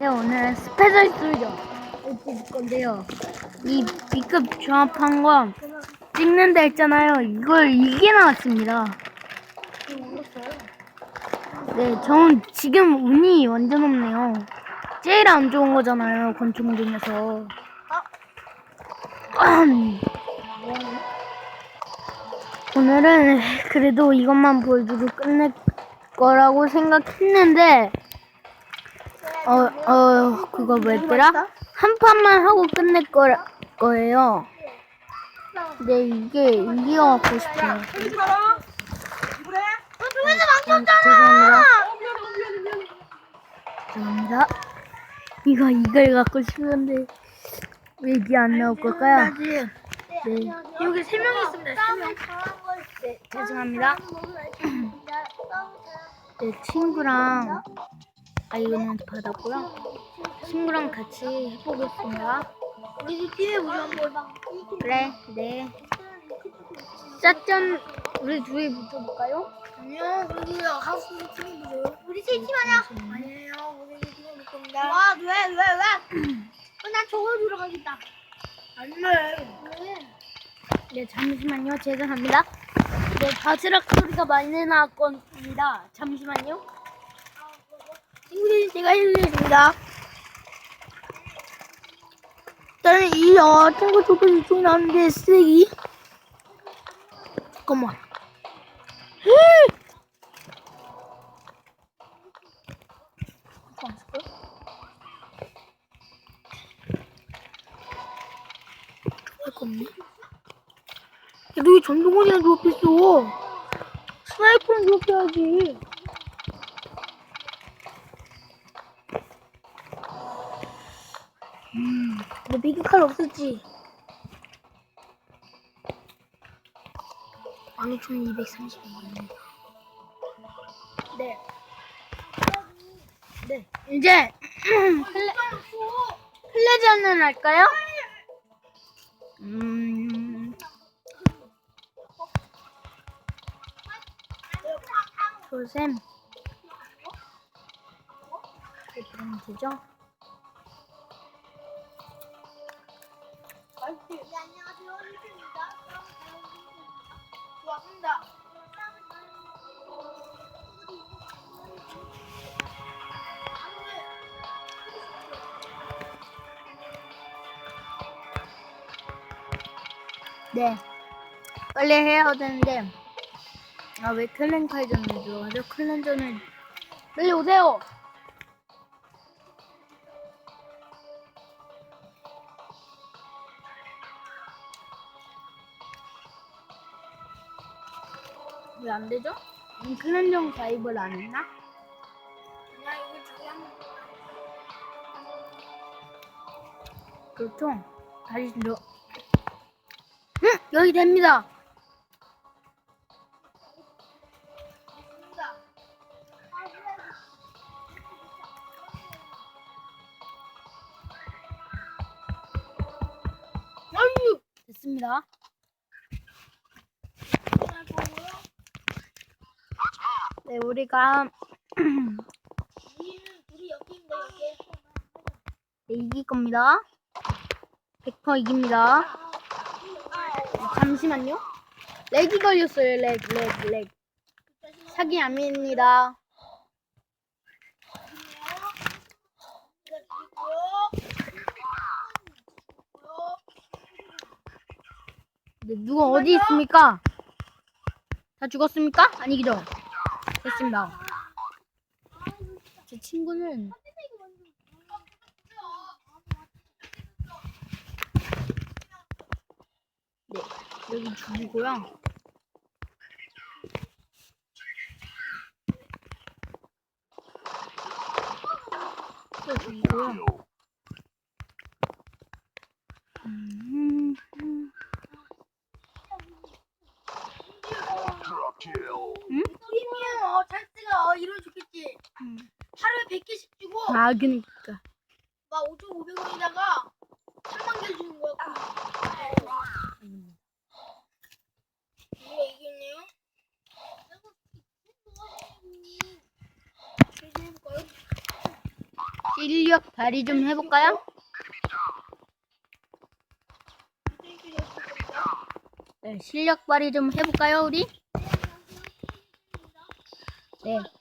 네, 오늘은 스페셜 솔저 찍을 건데요. 이 B급 조합한 거 찍는다 했잖아요. 이걸 이게 나왔습니다. 네, 저는 지금 운이 완전 없네요. 제일 안 좋은 거잖아요, 권총 중에서. 음. 오늘은 그래도 이것만 보여주고 끝낼 거라고 생각했는데, 어, 어, 그거 뭐였더라? 한 판만 하고 끝낼 거, 거예요. 근데 이게 이겨갖고 싶어요. 중에서 죄송합니다. 죄송합니다. 이거 이걸 갖고 싶은데 왜 이게 안 나올 걸까요? 네, 여기 세 명 있습니다. 세 명. 네 죄송합니다. 네 친구랑 아 이거는 받았고요. 친구랑 같이 해보겠습니다. 우리 팀에 보자 한번. 그래, 네. 짜짠 우리 둘이 붙어볼까요? 아니요, 우리 하우스 팀이 보세요. 우리 세팀 하냐? 아니에요, 우리 팀에 볼 겁니다. 와, 왜, 왜, 왜? 어, 난 저거 들어가겠다. 안 돼. 왜? 네, 잠시만요. 죄송합니다. 네, 바스락 소리가 많이 나왔겁니다. 잠시만요. 친구들, 제가 해드리겠습니다. 일단은 이, 어, 친구 조금 이쪽에 나왔는데, 쓰레기. 잠깐만. 없네. 야, 너왜 전동원이랑 조합했어? 스나이퍼랑 조합해야지. 너 비기칼 없었지? 15,230원. 네. 네. 이제 플레, 플레전을 할까요? 음. 조샘. 그럼 되죠? 네, 안녕하세요. 리뷰입니다. 좋았습니다. 네. 빨리 해야 되는데. 아, 왜 클랜칼전을 들어가죠? 클랜전을. 빨리 오세요! 왜 안 되죠? 음, 클랜전 가입을 안 했나? 나 이거 그렇죠. 다시 들어. 응! 여기 됩니다! 우리가 우리 옆입니다. 옆에. 네, 이길 겁니다. 100% 이깁니다. 네, 잠시만요. 렉이 걸렸어요. 렉, 렉, 렉. 사기 아닙니다. 네, 누가 어디 있습니까? 다 죽었습니까? 아니죠? 됐습니다. 제 친구는 네, 여기 죽이고요. 또 죽이고요. 음, 음, 음? 프리미엄 어, 찰스가 어, 이루어 좋겠지. 음. 하루에 100개씩 주고 아, 그니까. 막 5,500원에다가 3만 개 주는 거야. 이겼네요. 해볼까요? 실력 발휘 좀 해볼까요? 네, 실력 발휘 좀 해볼까요, 우리? 네. 네.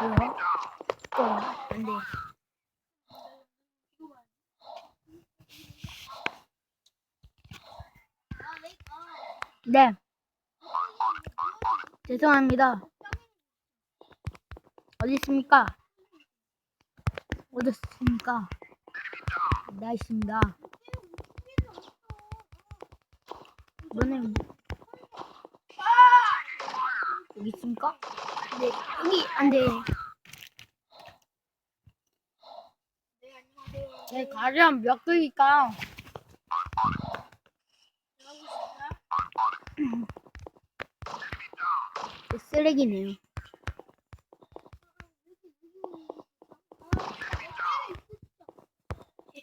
뭐요? 어, 안 돼. 네. 죄송합니다. 어디 있습니까? 어디 있습니까? 나 있습니다. 너는 여기 있습니까? 네, 여기 안 돼. 네, 가려면 몇 개일까? 그 쓰레기네요.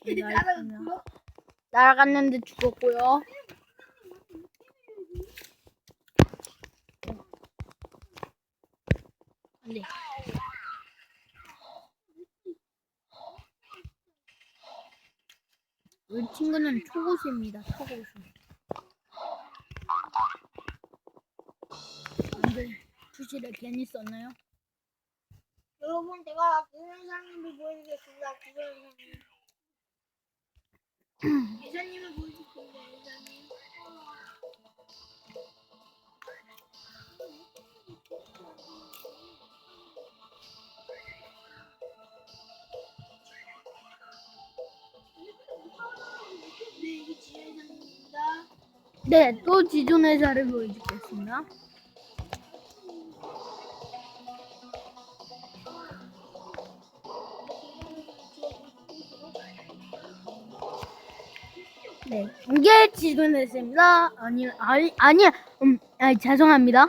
네. 날아갔는데 죽었고요. 안 돼. 우리 친구는 초고수입니다. 초고수. 안돼. 투시를 괜히 썼나요? 여러분 제가 구현상님을 보여드리겠습니다. 구현상님. 예사님을 보여 네, 또 지존 회사를 보여주겠습니다. 네, 이게 지존 회사입니다. 아니, 아니, 아니, 음, 아, 죄송합니다.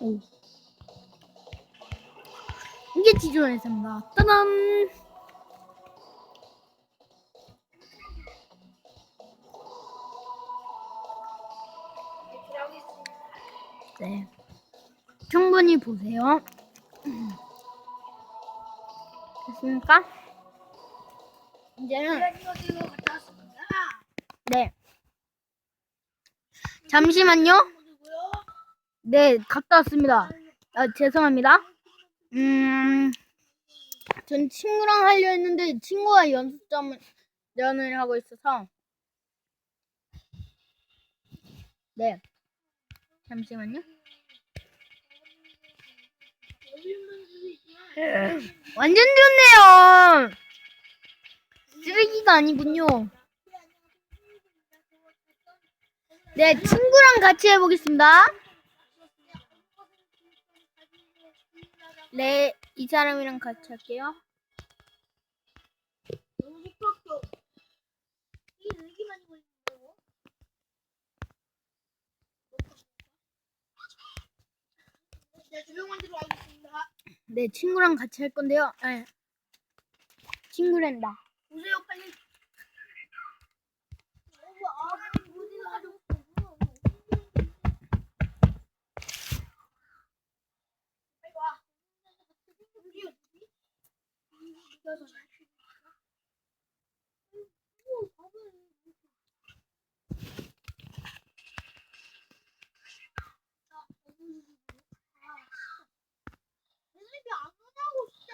오. 이게 지존 회사입니다. 따단! 네. 충분히 보세요. 됐습니까? 이제는. 네. 잠시만요. 네, 갔다 왔습니다. 아, 죄송합니다. 음, 전 친구랑 하려 했는데 친구가 연습점을 연을 하고 있어서. 네. 잠시만요. 완전 좋네요. 쓰레기가 아니군요. 네, 친구랑 같이 해보겠습니다. 네, 이 사람이랑 같이 할게요. 너무 시끄럽죠? 이 일기만 이고 있는 거고. 네, 조용한 대로 하겠습니다. 네, 친구랑 같이 할 건데요. 아, 친구란다. 보세요, 빨리. 어머, 아, 어디서 가져왔어? 빨리 와. 여기 어디지? 여기서 잘 오, 봐봐요. 아, 어디 아, 진짜. 애들이 안 오냐고, 진짜로. 아, 좀 서비스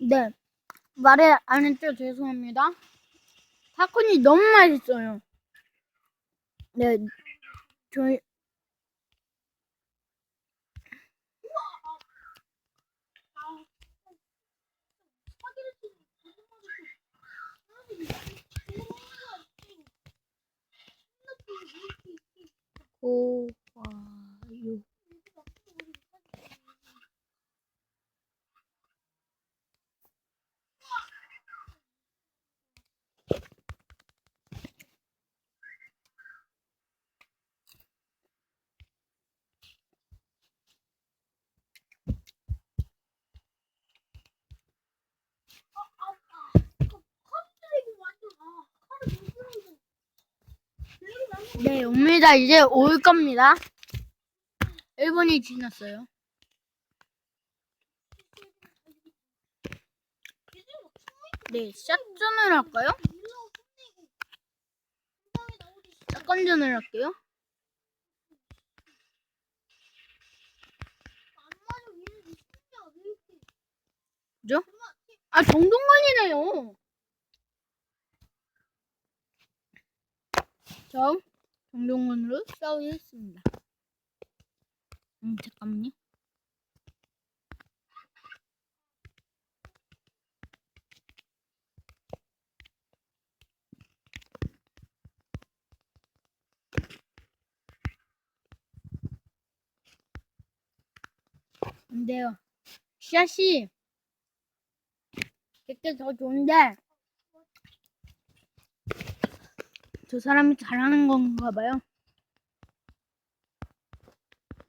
네, 말을 안 했죠. 죄송합니다. 팝콘이 너무 맛있어요. 네, 저희 좋아요. 네, 옵니다. 이제 올 겁니다. 1분이 지났어요. 네, 샷전을 할까요? 샷건전을 할게요. 그죠? 아, 정동관이네요. 저 정동원으로 싸우겠습니다. 음, 잠깐만요. 안 돼요. 샷이 100개 더 좋은데 저 사람이 잘하는 건가 봐요.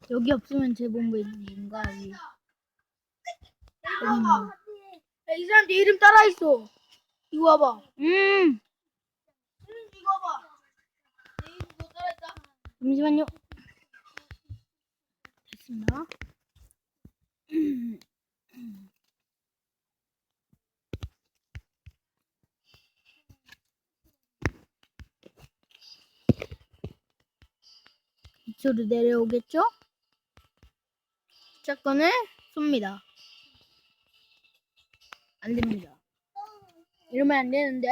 여기 없으면 제 본부인가 여기. 여기 있네. 야, 이 사람 내 이름 따라 있어. 이거 봐봐. 음, 이거 봐. 내 이름 너 따라 있다. 잠시만요. 됐습니다. 이쪽으로 내려오겠죠? 샷건을 쏩니다. 안 됩니다. 이러면 안 되는데.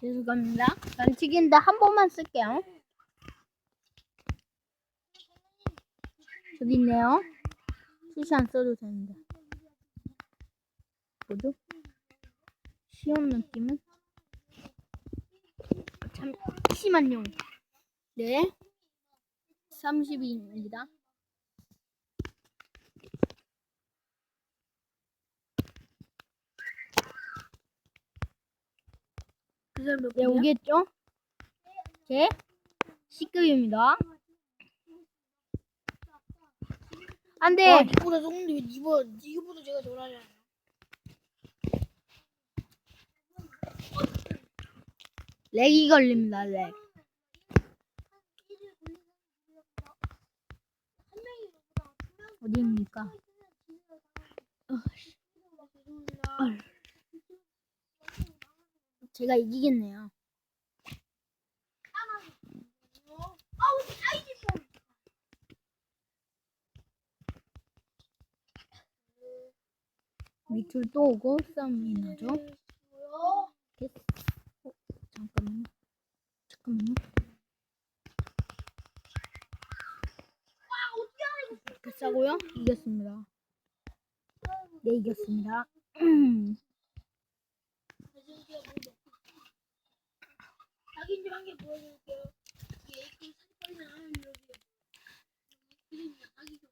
죄송합니다. 난치기인데 한 번만 쓸게요. 저기 있네요. 수시 안 써도 되는데. 뭐죠? 시험 느낌은? 잠시만요. 네. 32입니다. 그 사람 몇 네, 오겠죠? 제 C급입니다. 안 돼! 와, 니보다 좋은데 왜 니보다, 니보다 제가 잘하냐. 렉이 걸립니다, 렉. 어디입니까? 어. 제가 이기겠네요. 밑줄 또 오고 싸움이 나죠? 잠깐만요. 싸고요. 이겼습니다. 네, 이겼습니다. 보여줄게요. 이게 AK 38이 나오는 여기. 그림 아기 좀.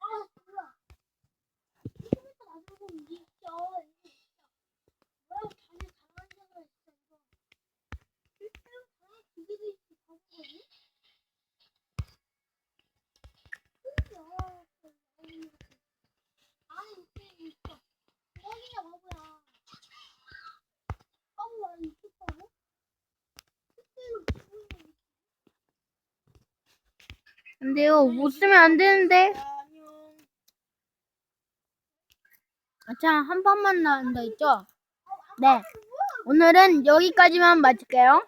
아, 뭐야. 이거부터 나서고 진짜. 뭐라고 자기 잘하는 자가 있어, 이거. 실제로 당연히 기계도 있지, 바보거든? 아니, 웃기는 있어. 뻥이야, 바보야. 바보야, 이렇게 바보? 실제로 기분이 안 돼요. 못 쓰면 안 되는데. 아, 참, 한 판만 나온다 했죠? 네. 오늘은 여기까지만 마칠게요.